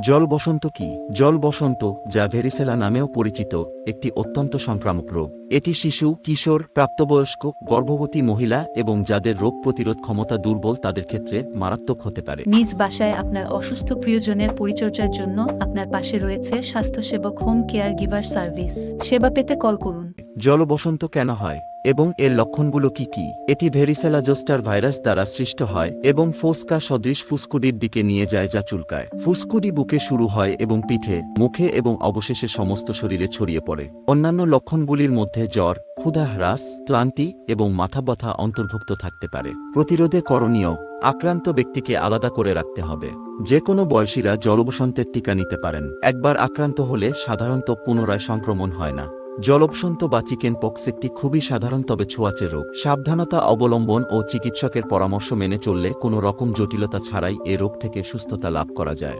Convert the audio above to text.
জল বসন্ত কি? জল বসন্ত, যা ভেরিসেলা নামেও পরিচিত, একটি অত্যন্ত সংক্রামক রোগ। এটি শিশু, কিশোর, প্রাপ্তবয়স্ক, গর্ভবতী মহিলা এবং যাদের রোগ প্রতিরোধ ক্ষমতা দুর্বল তাদের ক্ষেত্রে মারাত্মক হতে পারে। নিজ বাসায় আপনার অসুস্থ প্রিয়জনের পরিচর্যার জন্য আপনার পাশে রয়েছে স্বাস্থ্যসেবক হোম কেয়ার গিভার সার্ভিস সেবা পেতে কল করুন। জল বসন্ত কেন হয়, এবং এর লক্ষণগুলো কি কি? এটি ভেরিসেলা জোস্টার ভাইরাস দ্বারা সৃষ্ট হয়, এবং ফোসকা সদৃশ ফুসকুডির দিকে নিয়ে যায় যা চুলকায়। ফুসকুডি বুকে শুরু হয় এবং পিঠে, মুখে এবং অবশেষে সমস্ত শরীরে ছড়িয়ে পড়ে। অন্যান্য লক্ষণগুলির মধ্যে জ্বর, ক্ষুধা হ্রাস, ক্লান্তি এবং মাথা ব্যথা অন্তর্ভুক্ত থাকতে পারে। প্রতিরোধে করণীয়, আক্রান্ত ব্যক্তিকে আলাদা করে রাখতে হবে। যে কোনো বয়সীরা জলবসন্তের টিকা নিতে পারেন। একবার আক্রান্ত হলে সাধারণত পুনরায় সংক্রমণ হয় না। জলবসন্ত বা চিকেন পক্স একটি খুবই সাধারণ তবে ছোঁয়াচে রোগ। সাবধানতা অবলম্বন ও চিকিৎসকের পরামর্শ মেনে চললে কোনো রকম জটিলতা ছাড়াই এ রোগ থেকে সুস্থতা লাভ করা যায়।